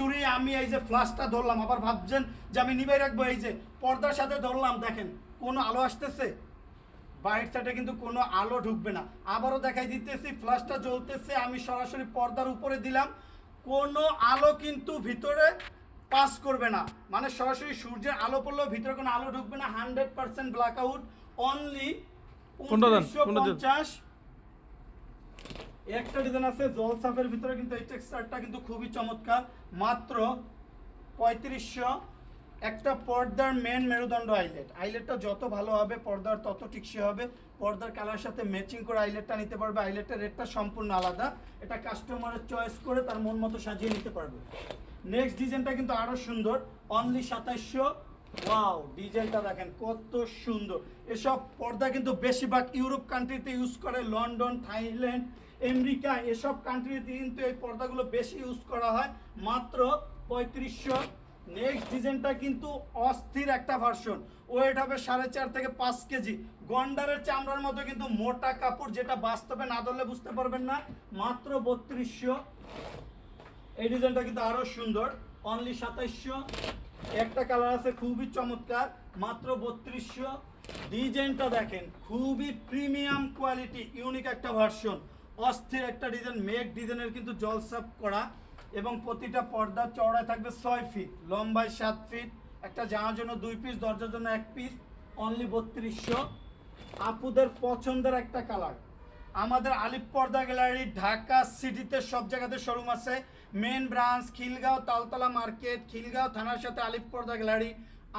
সরাসরি আমি এই যে ফ্লাশটা ধরলাম আবার ভাবছেন যে আমি নিবাই রাখব এই যে পর্দার সাথে ধরলাম দেখেন কোনো আলো আসতেছে? বাইরের সাইডে কিন্তু কোনো আলো ঢুকবে না। আবারও দেখাই দিতেছি ফ্লাশটা জ্বলতেছে আমি সরাসরি পর্দার উপরে দিলাম। কোনো আলো কিন্তু ভিতরে পাস করবে না। মানে সরাসরি সূর্যের আলো পড়লেও ভিতরে কোনো আলো ঢুকবে না hundred percent black out only then? পঞ্চাশ একটা ডিজাইন আছে জলসাপের ভিতরে কিন্তু এই টেক্সচারটা কিন্তু খুবই চমৎকার। মাত্র পঁয়ত্রিশশো একটা পর্দার মেন মেরুদণ্ড আইলেট আইলেটটা যত ভালো হবে, পর্দার তত টিকসই হবে। পর্দার কালার সাথে ম্যাচিং করে আইলেটটা নিতে পারবে। আইলেটের রেটটা সম্পূর্ণ আলাদা। এটা কাস্টমারের চয়েস করে তার মন মতো সাজিয়ে নিতে পারবে। নেক্সট ডিজাইনটা কিন্তু আরও সুন্দর। অনলি সাতাইশশো। ওয়াও ডিজাইনটা দেখেন কত সুন্দর। এসব পর্দা কিন্তু বেশিরভাগ ইউরোপ কান্ট্রিতে ইউজ করে। লন্ডন থাইল্যান্ড আমেরিকা, এসব কান্ট্রিতে কিন্তু এই পর্দাগুলো বেশি ইউজ করা হয়। মাত্র পঁয়ত্রিশশো। নেক্সট ডিজাইনটা কিন্তু অস্থির একটা ভার্সন ওয়েট হবে সাড়ে চার থেকে পাঁচ কেজি। গন্ডারের চামড়ার মতো কিন্তু মোটা কাপড়, যেটা বাস্তবে না ধরলে বুঝতে পারবেন না। মাত্র বত্রিশশো। এই ডিজাইনটা কিন্তু আরও সুন্দর। অনলি সাতাইশশো। একটা কালার আছে খুবই চমৎকার। মাত্র বত্রিশশো। ডিজাইনটা দেখেন, খুবই প্রিমিয়াম কোয়ালিটি ইউনিক একটা ভার্সন অস্থির একটা ডিজাইন মেক ডিজাইনের কিন্তু জল জলসাপ করা এবং প্রতিটা পর্দা চওড়ায় থাকবে ছয় ফিট লম্বায় সাত ফিট একটা জামার জন্য দুই পিস দরজার জন্য এক পিস অনলি বত্রিশশো। আপুদের পছন্দের একটা কালার আমাদের আলিপ পর্দা গ্যালারি ঢাকা সিটিতে সব জায়গাতে শোরুম আছে। Main branch Khilgaon Taltala market Khilgaon থানার সাথে আলিপ পর্দা গ্যালারি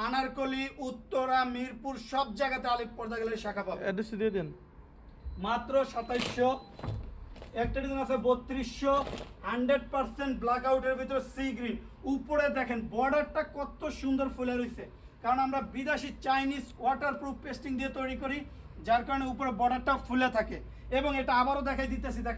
আনারকলি উত্তরা মিরপুর সব জায়গাতে আলিপ পর্দা গ্যালারি শাখা পাবে অ্যাড্রেস দিয়ে দেন। মাত্র সাতাইশশো। একটা ডিজাইন আছে, বত্রিশশো হান্ড্রেড পার্সেন্ট ব্ল্যাক আউটের ভিতরে সি গ্রিন উপরে দেখেন বর্ডারটা কত সুন্দর ফুলে রয়েছে কারণ আমরা বিদেশি চাইনিজ ওয়াটার প্রুফ পেস্টিং দিয়ে তৈরি করি, যার কারণে উপরে বর্ডারটা ফুলে থাকে। এবং এটা আবারও দেখাই দিতেছি, দেখ